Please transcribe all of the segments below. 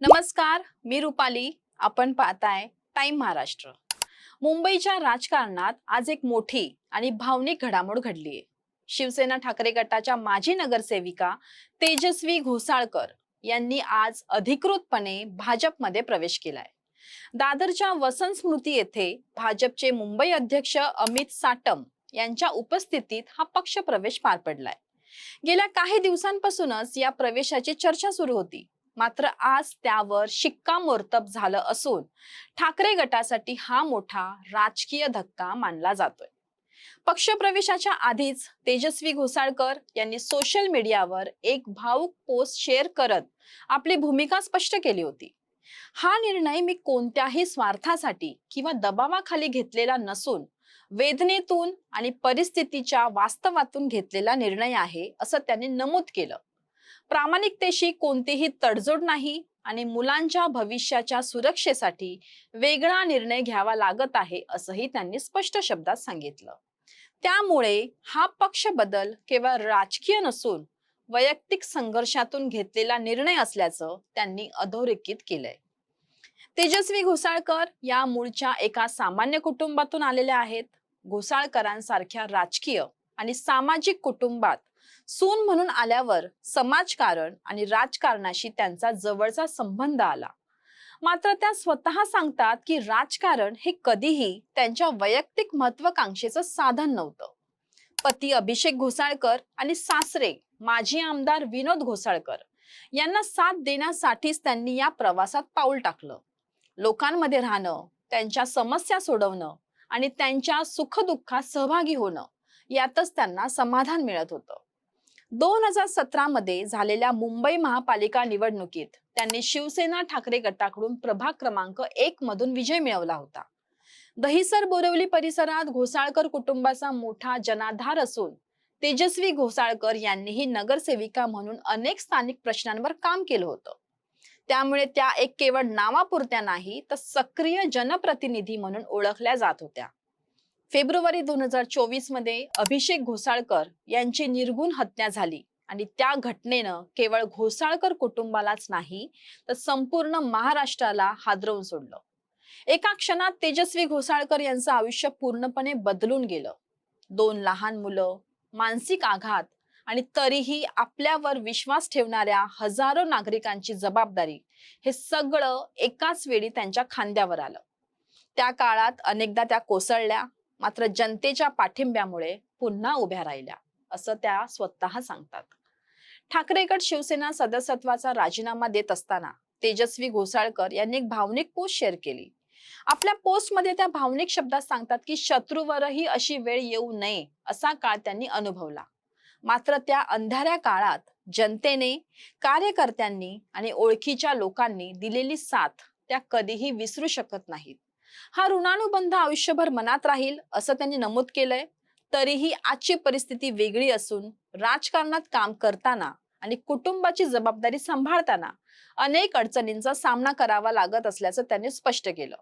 नमस्कार मी रुपाली. आपण पाहताय टाइम महाराष्ट्र. मुंबईच्या राजकारणात आज एक मोठी आणि भावनिक घडामोड घडलीये. शिवसेना ठाकरे गटाच्या माजी नगरसेविका तेजस्वी घोसाळकर यांनी आज अधिकृतपणे भाजपमध्ये प्रवेश केलाय. दादरच्या वसंत स्मृती येथे भाजपचे मुंबई अध्यक्ष अमित साटम यांच्या उपस्थितीत हा पक्ष प्रवेश पार पडलाय. गेल्या काही दिवसांपासूनच या प्रवेशाची चर्चा सुरू होती. मात्र आज त्यावर शिक्कामोर्तब झालं असून ठाकरे गटासाठी हा मोठा राजकीय धक्का मानला जातोय. पक्षप्रवेशाच्या आधीच तेजस्वी घोसाळकर यांनी सोशल मीडियावर एक भाऊक पोस्ट शेअर करत आपली भूमिका स्पष्ट केली होती. हा निर्णय मी कोणत्याही स्वार्थासाठी किंवा दबावाखाली घेतलेला नसून वेदनेतून आणि परिस्थितीच्या वास्तवातून घेतलेला निर्णय आहे असं त्यांनी नमूद केलं. प्रामाणिकतेशी कोणतीही तडजोड नाही आणि मुलांच्या भविष्याच्या सुरक्षेसाठी वेगळा निर्णय घ्यावा लागत आहे असंही त्यांनी स्पष्ट शब्दात सांगितलं. त्यामुळे हा पक्ष बदल केवळ राजकीय नसून वैयक्तिक संघर्षातून घेतलेला निर्णय असल्याचं त्यांनी अधोरेखित केलंय. तेजस्वी घोसाळकर या मूळच्या एका सामान्य कुटुंबातून आलेल्या आहेत. घोसाळकरांसारख्या राजकीय आणि सामाजिक कुटुंबात सून म्हणून आल्यावर समाजकारण आणि राजकारणाशी त्यांचा जवळचा संबंध आला. मात्र त्या स्वतः सांगतात की राजकारण हे कधीही त्यांच्या वैयक्तिक महत्वाकांक्षेचं साधन नव्हतं. पती अभिषेक घोसाळकर आणि सासरे माजी आमदार विनोद घोसाळकर यांना साथ देण्यासाठीच त्यांनी या प्रवासात पाऊल टाकलं. लोकांमध्ये राहणं त्यांच्या समस्या सोडवणं आणि त्यांच्या सुखदुःखात सहभागी होणं यातच त्यांना समाधान मिळत होतं. दोन हजार सतरा मध्ये झालेल्या मुंबई महापालिका निवडणुकीत त्यांनी शिवसेना ठाकरे गटाकडून प्रभाग क्रमांक एक मधून विजय मिळवला होता. दहिसर बोरवली परिसरात घोसाळकर कुटुंबाचा मोठा जनाधार असून तेजस्वी घोसाळकर यांनीही नगरसेविका म्हणून अनेक स्थानिक प्रश्नांवर काम केलं होतं. त्यामुळे त्या एक केवळ नावापुरत्या नाही तर सक्रिय जनप्रतिनिधी म्हणून ओळखल्या जात होत्या. फेब्रुवारी दोन हजार चोवीसमध्ये अभिषेक घोसाळकर यांची निर्गुण हत्या झाली. आणि त्या घटनेनं केवळ घोसाळकर कुटुंबालाच नाही तर संपूर्ण महाराष्ट्राला हादरवून सोडलं. एका क्षणात तेजस्वी घोसाळकर यांचं आयुष्य पूर्णपणे बदलून गेलं. दोन लहान मुलं मानसिक आघात आणि तरीही आपल्यावर विश्वास ठेवणाऱ्या हजारो नागरिकांची जबाबदारी हे सगळं एकाच वेळी त्यांच्या खांद्यावर आलं. त्या काळात अनेकदा त्या कोसळल्या मात्र जनतेच्या पाठिंब्यामुळे पुन्हा उभ्या राहिल्या असं त्या स्वतः सांगतात. ठाकरेगड शिवसेना सदस्यत्वाचा राजीनामा देत असताना तेजस्वी घोसाळकर यांनी एक भावनिक पोस्ट शेअर केली. आपल्या पोस्टमध्ये त्या भावनिक शब्दात सांगतात की शत्रूवरही अशी वेळ येऊ नये असा काळ त्यांनी अनुभवला. मात्र त्या अंधाऱ्या काळात जनतेने कार्यकर्त्यांनी आणि ओळखीच्या लोकांनी दिलेली साथ त्या कधीही विसरू शकत नाहीत. हा ऋणानुबंध आयुष्यभर मनात राहील असं त्यांनी नमूद केलंय. तरीही आजची परिस्थिती वेगळी असून राजकारणात काम करताना आणि कुटुंबाची जबाबदारी सांभाळताना अनेक अडचणींचा सामना करावा लागत असल्याचं त्यांनी स्पष्ट केलं.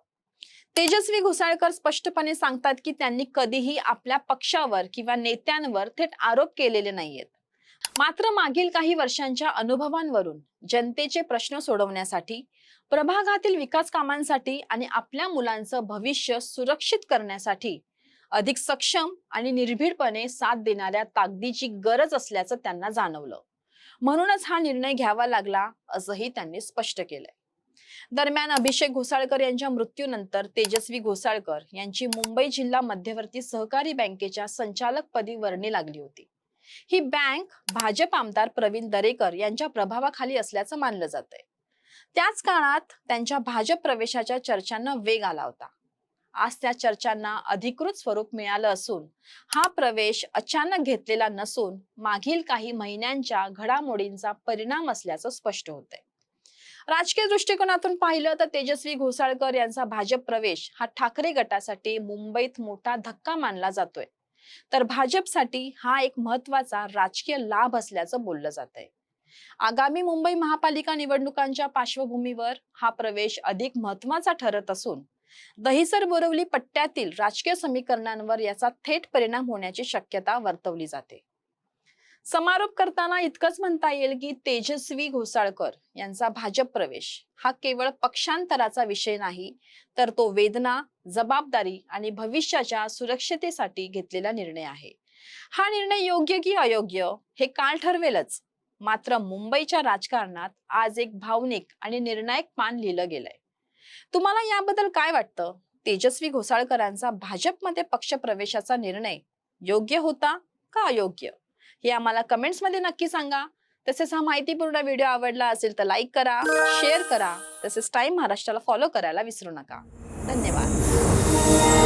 तेजस्वी घोसाळकर स्पष्टपणे सांगतात की त्यांनी कधीही आपल्या पक्षावर किंवा नेत्यांवर थेट आरोप केलेले नाहीयेत. मात्र मागील काही वर्षांच्या अनुभवांवरून जनतेचे प्रश्न सोडवण्यासाठी प्रभागातील विकास कामांसाठी आणि आपल्या मुलांचं भविष्य सुरक्षित करण्यासाठी अधिक सक्षम आणि निर्भीडपणे साथ देणाऱ्या ताकदीची गरज असल्याचं त्यांना जाणवलं. म्हणूनच हा निर्णय घ्यावा लागला असंही त्यांनी स्पष्ट केलंय. दरम्यान अभिषेक घोसाळकर यांच्या मृत्यूनंतर तेजस्वी घोसाळकर यांची मुंबई जिल्हा मध्यवर्ती सहकारी बँकेच्या संचालकपदी वर्णी लागली होती. ही बँक भाजप आमदार प्रवीण दरेकर यांच्या प्रभावाखाली असल्याचं मानलं जातंय. त्याच काळात त्यांच्या भाजप प्रवेशाच्या चर्चांना वेग आला होता. आज त्या चर्चांना अधिकृत स्वरूप मिळालं असून हा प्रवेश अचानक घेतलेला नसून मागील काही महिन्यांच्या घडामोडींचा परिणाम असल्याचं स्पष्ट होतंय. राजकीय दृष्टिकोनातून पाहिलं तर तेजस्वी घोसाळकर यांचा भाजप प्रवेश हा ठाकरे गटासाठी मुंबईत मोठा धक्का मानला जातोय. तर भाजपसाठी हा एक महत्त्वाचा राजकीय लाभ असल्याचं बोललं जात आहे आगामी मुंबई महापालिका निवडणुकांच्या पार्श्वभूमीवर हा प्रवेश अधिक महत्त्वाचा ठरत असून दहिसर बोरवली पट्ट्यातील राजकीय समीकरणांवर याचा थेट परिणाम होण्याची शक्यता वर्तवली जाते. समारोप करताना इतकंच म्हणता येईल की तेजस्वी घोसाळकर यांचा भाजप प्रवेश हा केवळ पक्षांतराचा विषय नाही तर तो वेदना जबाबदारी आणि भविष्याच्या सुरक्षतेसाठी घेतलेला निर्णय आहे. हा निर्णय योग्य की अयोग्य हे काळ ठरवेलच. मात्र मुंबईच्या राजकारणात आज एक भावनिक आणि निर्णायक पान लिहिलं गेलंय. तुम्हाला याबद्दल काय वाटतं? तेजस्वी घोसाळकरांचा भाजपमध्ये पक्ष प्रवेशाचा निर्णय योग्य होता का अयोग्य? हे आम्हाला कमेंट्समध्ये नक्की सांगा. तसेच हा माहितीपूर्ण व्हिडिओ आवडला असेल तर लाईक करा शेअर करा. तसेच टाइम महाराष्ट्राला फॉलो करायला विसरू नका. धन्यवाद.